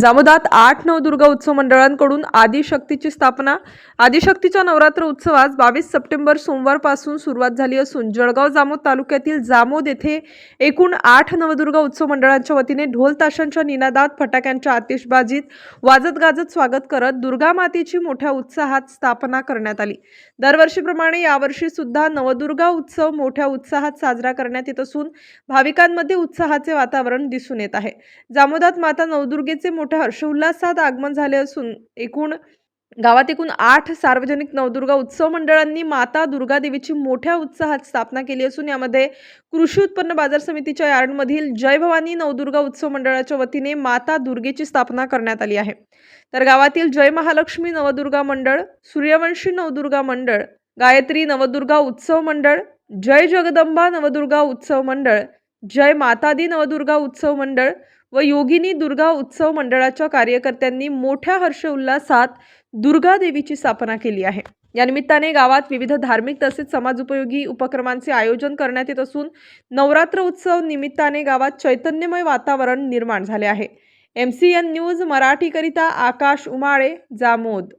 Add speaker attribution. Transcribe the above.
Speaker 1: जामोदात आठ नवदुर्गा उत्सव मंडळांकडून आदिशक्तीची स्थापना. आदिशक्तीच्या नवरात्र उत्सवास बावीस सप्टेंबर सोमवारपासून सुरुवात झाली असून जळगाव जामोद तालुक्यातील जामोद येथे एकूण आठ नवदुर्गा उत्सव मंडळांच्या वतीने ढोल ताशांच्या निनादात फटाक्यांच्या आतिषबाजीत वाजत गाजत स्वागत करत दुर्गा मातेची मोठ्या उत्साहात स्थापना करण्यात आली. दरवर्षीप्रमाणे यावर्षी सुद्धा नवदुर्गा उत्सव मोठ्या उत्साहात साजरा करण्यात येत असून भाविकांमध्ये उत्साहाचे वातावरण दिसून येत आहे. जामोदात माता नवदुर्गेचे मोठ्या हर्षोल्लासात आगमन झाले असून एकूण गावात एकूण आठ सार्वजनिक नवदुर्गा उत्सव मंडळांनी माता दुर्गा देवीची मोठ्या उत्साहात स्थापना केली असून यामध्ये कृषी उत्पन्न बाजार समितीच्या यार्डमधील जय भवानी नवदुर्गा उत्सव मंडळाच्या वतीने माता दुर्गेची स्थापना करण्यात आली आहे. तर गावातील जय महालक्ष्मी नवदुर्गा मंडळ सूर्यवंशी नवदुर्गा मंडळ गायत्री नवदुर्गा उत्सव मंडळ जय जगदंबा नवदुर्गा उत्सव मंडळ जय मातादी नवदुर्गा उत्सव मंडळ व योगिनी दुर्गा उत्सव मंडळाच्या कार्यकर्त्यांनी मोठ्या हर्ष उल्हासात दुर्गा देवीची स्थापना केली आहे. या निमित्ताने गावात विविध धार्मिक तसेच समाजोपयोगी उपक्रमांचे आयोजन करण्यात येत असून नवरात्र उत्सव निमित्ताने गावात चैतन्यमय वातावरण निर्माण झाले आहे. एम सी एन न्यूज मराठीकरिता आकाश उमाळे जामोद.